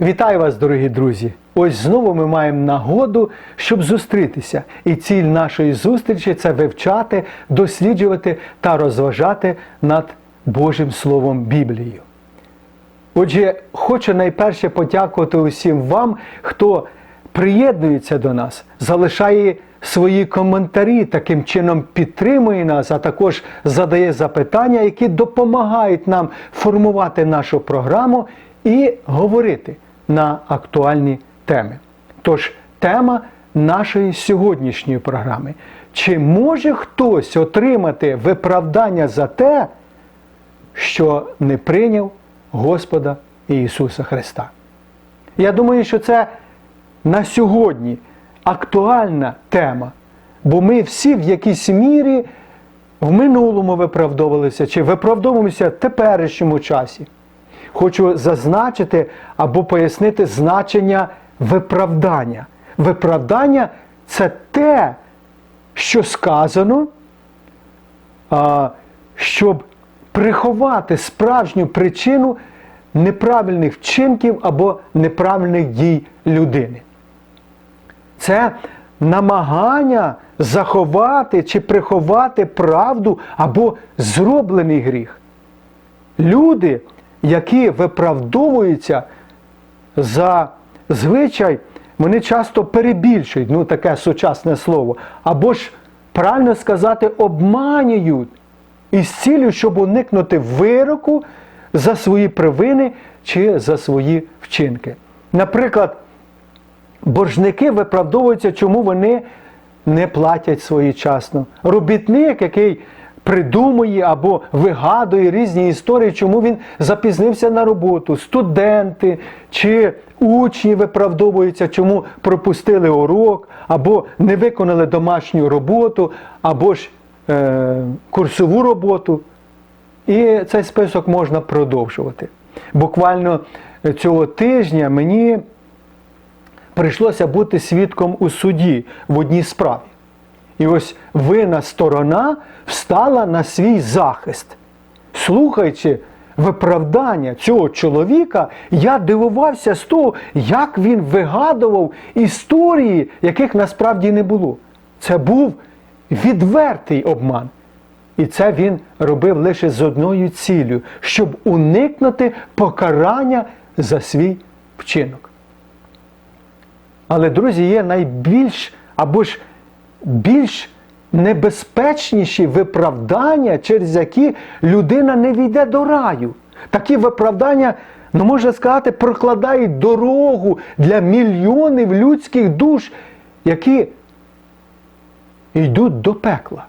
Вітаю вас, дорогі друзі! Ось знову ми маємо нагоду, щоб зустрітися. І ціль нашої зустрічі це вивчати, досліджувати та розважати над Божим Словом Біблією. Отже, хочу найперше подякувати усім вам, хто приєднується до нас, залишає свої коментарі, таким чином підтримує нас, а також задає запитання, які допомагають нам формувати нашу програму і говорити на актуальні теми. Тож, тема нашої сьогоднішньої програми. Чи може хтось отримати виправдання за те, що не прийняв Господа Ісуса Христа? Я думаю, що це на сьогодні актуальна тема, бо ми всі в якійсь мірі в минулому виправдовувалися чи виправдовуємося в теперішньому часі. Хочу зазначити або пояснити значення виправдання. Виправдання це те, що сказано, щоб приховати справжню причину неправильних вчинків або неправильних дій людини. Це намагання заховати чи приховати правду або зроблений гріх. Люди, які виправдовуються за звичай, вони часто перебільшують, ну таке сучасне слово, або ж, правильно сказати, обманюють із цілею, щоб уникнути вироку за свої провини чи за свої вчинки. Наприклад, боржники виправдовуються, чому вони не платять своєчасно. Робітник, який придумує або вигадує різні історії, чому він запізнився на роботу. Студенти чи учні виправдовуються, чому пропустили урок, або не виконали домашню роботу, або ж е, курсову роботу. І цей список можна продовжувати. Буквально цього тижня мені прийшлося бути свідком у суді в одній справі. І ось винна сторона встала на свій захист. Слухаючи виправдання цього чоловіка, я дивувався з того, як він вигадував історії, яких насправді не було. Це був відвертий обман. І це він робив лише з одною ціллю, щоб уникнути покарання за свій вчинок. Але, друзі, є найбільш або ж більш небезпечніші виправдання, через які людина не війде до раю. Такі виправдання, ну можна сказати, прокладають дорогу для мільйонів людських душ, які йдуть до пекла.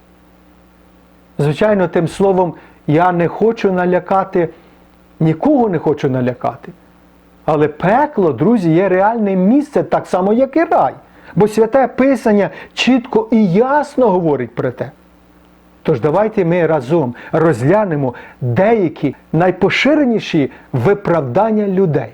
Звичайно, тим словом, я не хочу налякати, нікого не хочу налякати. Але пекло, друзі, є реальне місце, так само, як і рай. Бо святе Писання чітко і ясно говорить про те. Тож давайте ми разом розглянемо деякі найпоширеніші виправдання людей.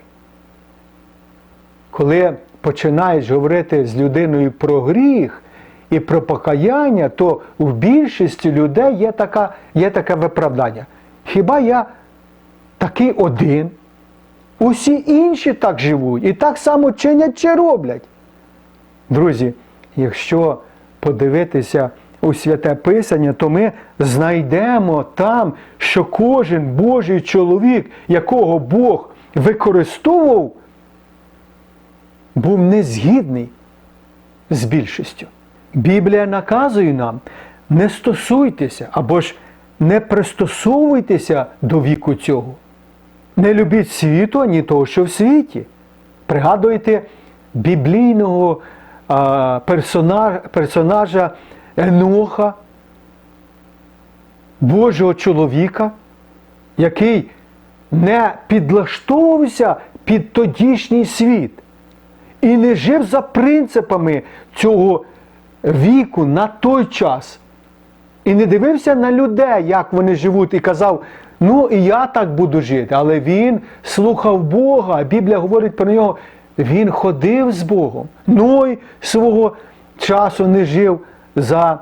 Коли починаєш говорити з людиною про гріх і про покаяння, то в більшості людей є, така, є таке виправдання. Хіба я такий один? Усі інші так живуть і так само чинять чи роблять. Друзі, якщо подивитися у святе Писання, то ми знайдемо там, що кожен Божий чоловік, якого Бог використовував, був незгідний з більшістю. Біблія наказує нам, не стосуйтеся або ж не пристосовуйтеся до віку цього. Не любіть світу, ані того, що в світі. Пригадуйте біблійного персонаж, персонажа Еноха, Божого чоловіка, який не підлаштовувався під тодішній світ і не жив за принципами цього віку на той час. І не дивився на людей, як вони живуть, і казав, ну і я так буду жити. Але він слухав Бога. Біблія говорить про нього, він ходив з Богом. Ной свого часу не жив за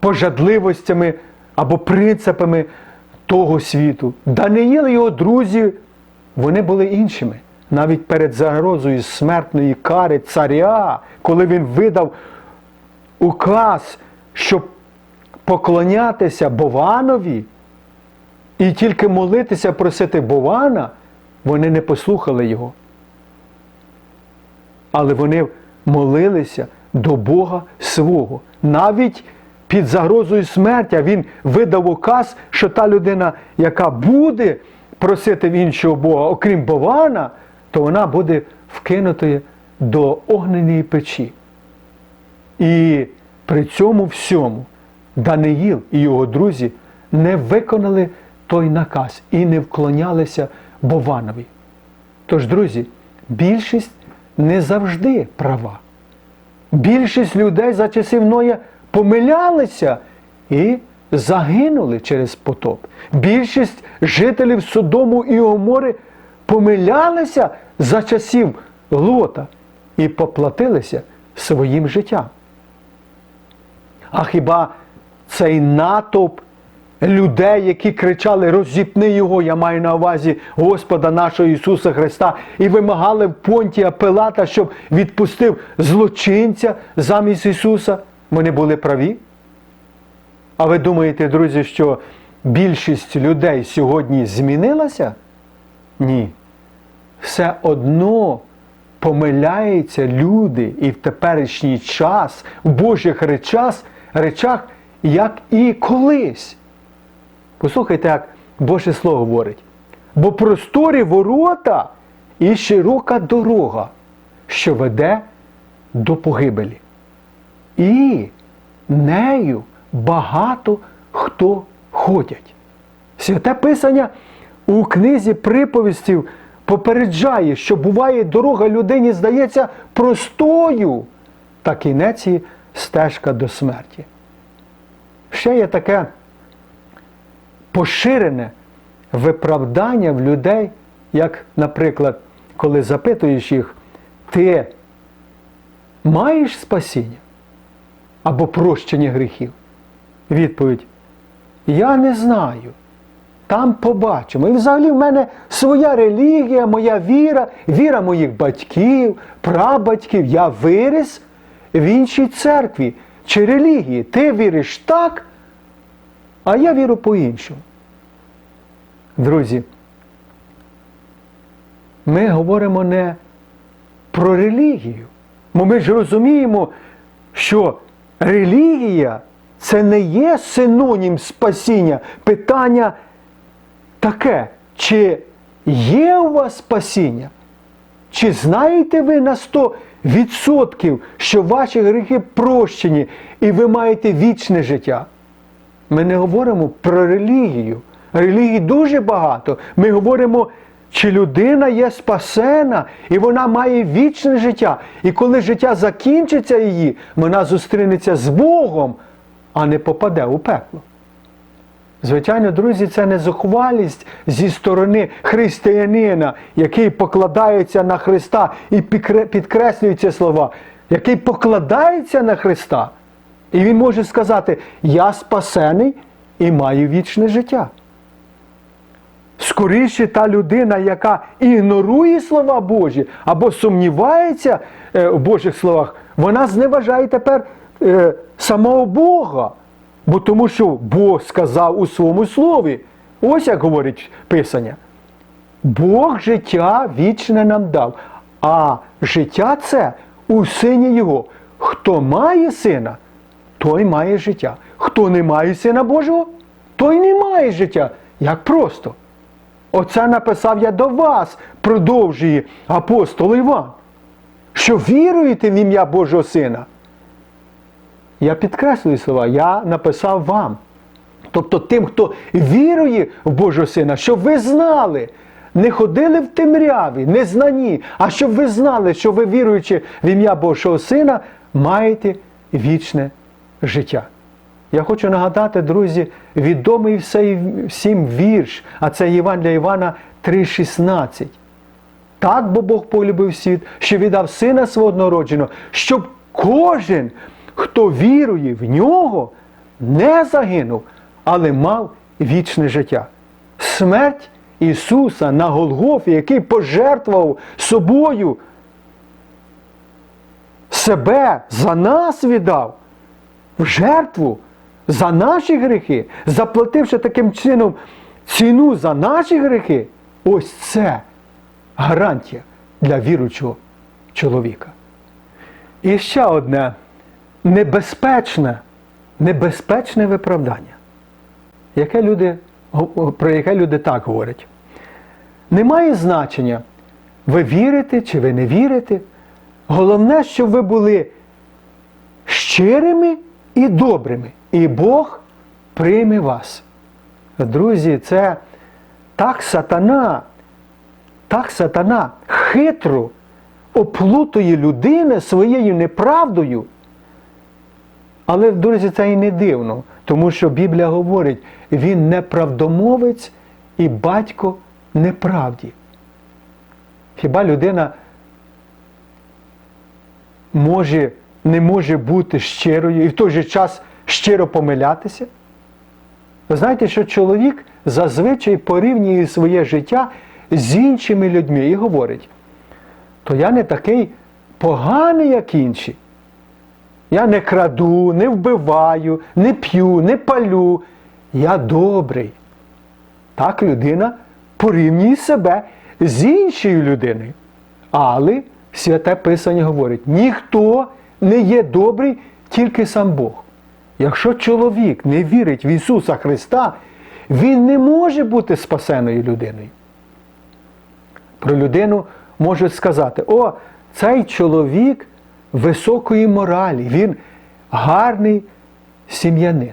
пожадливостями або принципами того світу. Даниїл і його друзі, вони були іншими. навіть перед загрозою смертної кари царя, коли він видав указ, щоб поклонятися Бованові і тільки молитися, просити Бована, вони не послухали його. Але вони молилися до Бога свого. Навіть під загрозою смерті він видав указ, що та людина, яка буде просити в іншого Бога, окрім Бована, то вона буде вкинутою до огненої печі. І при цьому всьому Даниїл і його друзі не виконали той наказ і не вклонялися Бованові. Тож, друзі, більшість не завжди права. Більшість людей за часів Ноя помилялися і загинули через потоп. Більшість жителів Содому і Гомори помилялися за часів Лота і поплатилися своїм життям. А хіба цей натовп людей, які кричали Розіпни його, я маю на увазі Господа нашого Ісуса Христа, і вимагали в Понтія Пилата, щоб відпустив злочинця замість Ісуса, вони були праві? А ви думаєте, друзі, що більшість людей сьогодні змінилася? Ні. Все одно помиляються люди і в теперішній час, в Божих речах, речах, як і колись. Послухайте, як Боже Слово говорить. Бо просторі ворота і широка дорога, що веде до погибелі. І нею багато хто ходять. Святе Писання у книзі приповістів попереджає, що буває дорога людині, здається, простою, та кінець стежка до смерті. Ще є таке поширене виправдання в людей, як, наприклад, коли запитуєш їх, ти маєш спасіння або прощення гріхів? Відповідь: Я не знаю. Там побачимо. І взагалі в мене своя релігія, моя віра, віра моїх батьків, прабатьків. Я виріс в іншій церкві чи релігії. Ти віриш так, а я вірю по-іншому. Друзі, ми говоримо не про релігію. Бо ми ж розуміємо, що релігія це не є синонім спасіння. Питання таке, чи є у вас спасіння? Чи знаєте ви на 100%, що ваші гріхи прощені і ви маєте вічне життя? Ми не говоримо про релігію. Релігій дуже багато. Ми говоримо, чи людина є спасена, і вона має вічне життя. І коли життя закінчиться її, вона зустрінеться з Богом, а не попаде у пекло. Звичайно, друзі, це не зухвалість зі сторони християнина, який покладається на Христа і підкреслює ці слова, який покладається на Христа. І він може сказати: Я спасений і маю вічне життя. Скоріше та людина, яка ігнорує слова Божі або сумнівається е, в Божих словах, вона зневажає тепер е, самого Бога. Бо тому що Бог сказав у своєму слові. Ось як говорить Писання. Бог життя вічне нам дав, а життя це у сині Його. Хто має сина, той має життя. Хто не має сина Божого, той не має життя. Як просто. Оце написав я до вас, продовжує апостол Іван, що віруєте в ім'я Божого Сина. Я підкреслюю слова, я написав вам. Тобто тим, хто вірує в Божого Сина, щоб ви знали, не ходили в темряві, не знані, а щоб ви знали, що ви, віруючи в ім'я Божого Сина, маєте вічне життя. Я хочу нагадати, друзі, відомий всім вірш, а це Іван для Івана 3,16. Так бо Бог полюбив світ, що віддав сина свого однородженого, щоб кожен, хто вірує в нього, не загинув, але мав вічне життя. Смерть Ісуса на Голгофі, який пожертвував собою, себе за нас віддав в жертву за наші гріхи, заплативши таким чином ціну за наші гріхи, ось це гарантія для віруючого чоловіка. І ще одне небезпечне, небезпечне виправдання, яке люди, про яке люди так говорять. Немає значення, ви вірите чи ви не вірите. Головне, щоб ви були щирими і добрими, і Бог прийме вас. Друзі, це так сатана, так сатана хитро оплутує людину своєю неправдою. Але, друзі, це і не дивно, тому що Біблія говорить, він неправдомовець і батько неправді. Хіба людина може, не може бути щирою і в той же час щиро помилятися? Ви знаєте, що чоловік зазвичай порівнює своє життя з іншими людьми і говорить, то я не такий поганий, як інші. Я не краду, не вбиваю, не п'ю, не палю. Я добрий. Так людина порівнює себе з іншою людиною. Але святе Писання говорить, ніхто не є добрий, тільки сам Бог. Якщо чоловік не вірить в Ісуса Христа, він не може бути спасеною людиною. Про людину можуть сказати, о, цей чоловік високої моралі, він гарний сім'янин.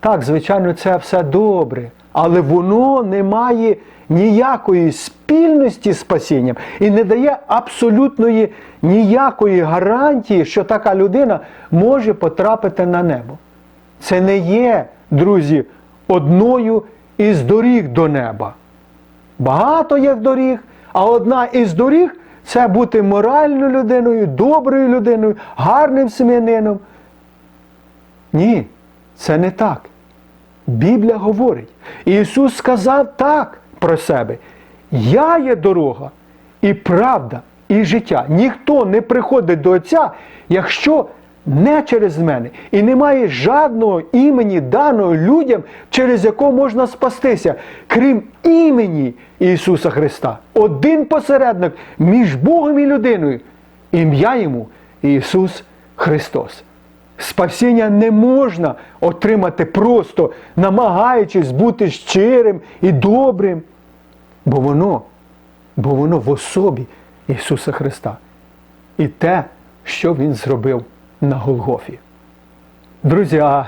Так, звичайно, це все добре, але воно не має ніякої спільності з спасінням і не дає абсолютної ніякої гарантії, що така людина може потрапити на небо. Це не є, друзі, одною із доріг до неба. Багато є доріг, а одна із доріг це бути моральною людиною, доброю людиною, гарним сем'янином. Ні, це не так. Біблія говорить. Ісус сказав так про себе. Я є дорога і правда, і життя. Ніхто не приходить до Отця, якщо не через мене. І немає жодного імені даного людям, через якого можна спастися, крім імені Ісуса Христа. Один посередник між Богом і людиною. Ім'я йому Ісус Христос. Спасіння не можна отримати просто, намагаючись бути щирим і добрим, бо воно, бо воно в особі Ісуса Христа. І те, що Він зробив на Голгофі. Друзі, а,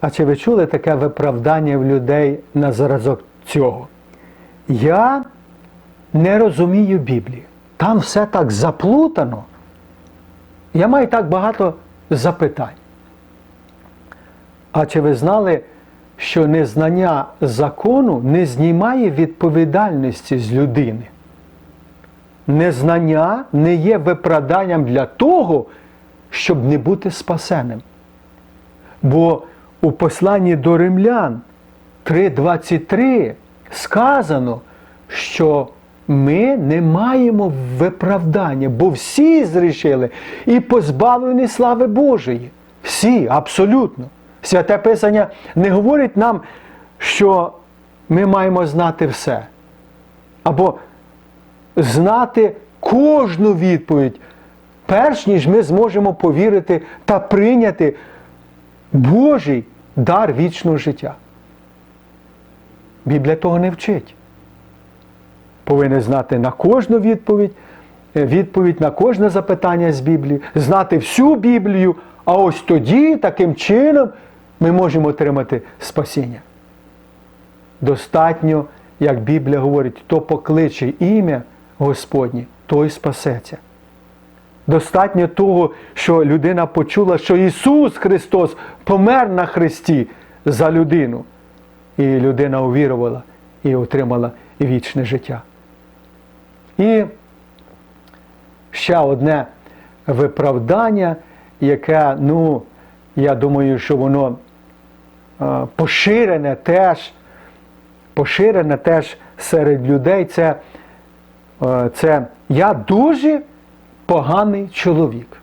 а чи ви чули таке виправдання в людей на зразок цього? Я не розумію Біблії. Там все так заплутано. Я маю так багато запитань. А чи ви знали, що незнання закону не знімає відповідальності з людини? Незнання не є виправданням для того, щоб не бути спасеним. Бо у посланні до римлян 3.23 сказано, що ми не маємо виправдання, бо всі зрішили і позбавлені слави Божої. Всі, абсолютно. Святе Писання не говорить нам, що ми маємо знати все. Або знати кожну відповідь, перш ніж ми зможемо повірити та прийняти Божий дар вічного життя. Біблія того не вчить. Повинен знати на кожну відповідь, відповідь на кожне запитання з Біблії, знати всю Біблію, а ось тоді, таким чином, ми можемо отримати спасіння. Достатньо, як Біблія говорить, хто покличе ім'я Господнє, той спасеться. Достатньо того, що людина почула, що Ісус Христос помер на Христі за людину. І людина увірувала і отримала вічне життя. І ще одне виправдання, яке, ну, я думаю, що воно поширене теж поширене теж серед людей, це, е, це я дуже поганий чоловік.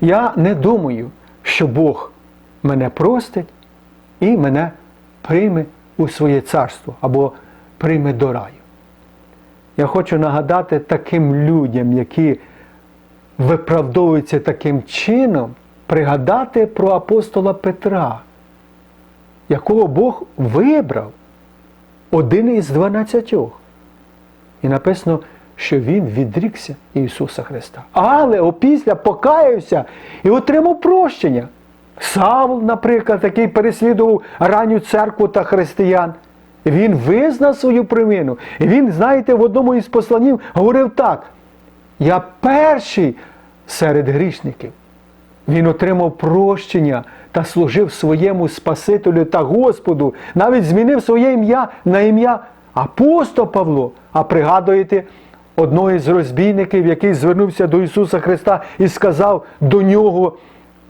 Я не думаю, що Бог мене простить і мене прийме у своє царство або прийме до раю. Я хочу нагадати таким людям, які виправдовуються таким чином, пригадати про апостола Петра, якого Бог вибрав один із дванадцятьох. І написано, що він відрікся Ісуса Христа. Але опісля покаявся і отримав прощення. Савл, наприклад, який переслідував ранню церкву та християн. Він визнав свою провину. І він, знаєте, в одному із посланів говорив так: Я перший серед грішників. Він отримав прощення та служив своєму Спасителю та Господу, навіть змінив своє ім'я на ім'я апостол Павло. А пригадуєте одного із розбійників, який звернувся до Ісуса Христа і сказав до нього: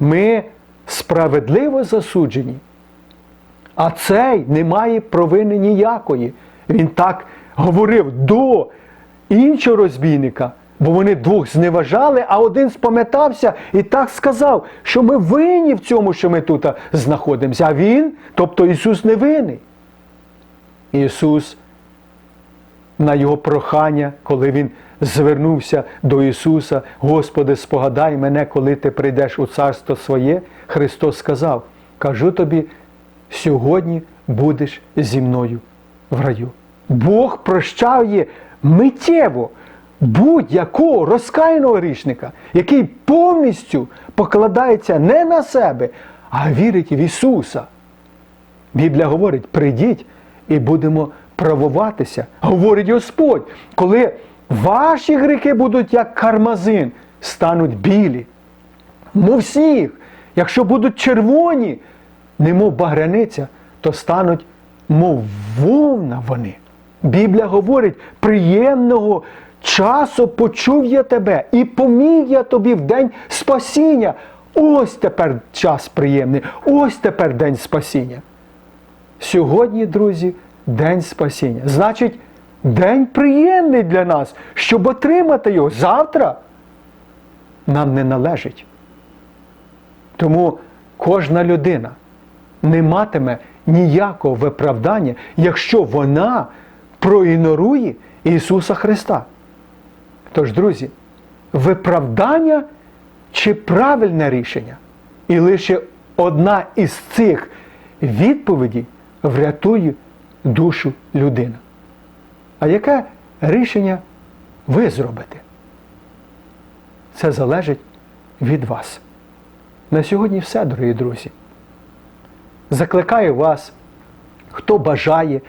Ми справедливо засуджені. А цей не має провини ніякої. Він так говорив до іншого розбійника, бо вони двох зневажали, а один спам'ятався і так сказав, що ми винні в цьому, що ми тут знаходимося. А він, тобто Ісус не винний. Ісус на його прохання, коли він звернувся до Ісуса, Господи, спогадай мене, коли ти прийдеш у царство своє, Христос сказав: Кажу тобі, сьогодні будеш зі мною в раю. Бог прощає миттєво будь-якого розкаяного грішника, який повністю покладається не на себе, а вірить в Ісуса. Біблія говорить: прийдіть і будемо правуватися. Говорить Господь, коли ваші гріхи будуть як кармазин, стануть білі. Мов сніг, якщо будуть червоні, немов багряниця, то стануть, мов вовна вони. Біблія говорить, приємного часу почув я тебе і поміг я тобі в день спасіння. Ось тепер час приємний, ось тепер день спасіння. Сьогодні, друзі, день спасіння. Значить, день приємний для нас, щоб отримати його завтра нам не належить. Тому кожна людина не матиме ніякого виправдання, якщо вона проігнорує Ісуса Христа. Тож, друзі, виправдання чи правильне рішення? І лише одна із цих відповідей врятує душу людини. А яке рішення ви зробите? Це залежить від вас. На сьогодні все, дорогі друзі. Закликаю вас, хто бажає,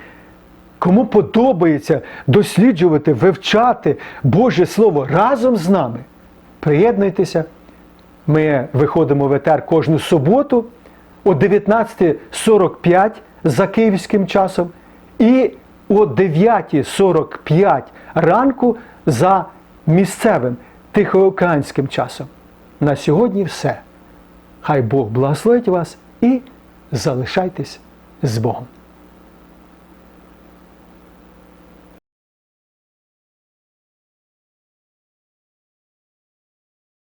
кому подобається досліджувати, вивчати Боже Слово разом з нами. Приєднуйтеся. Ми виходимо в етер кожну суботу о 19.45 за київським часом і о 9.45 ранку за місцевим тихоокеанським часом. На сьогодні все. Хай Бог благословить вас і залишайтесь з Богом.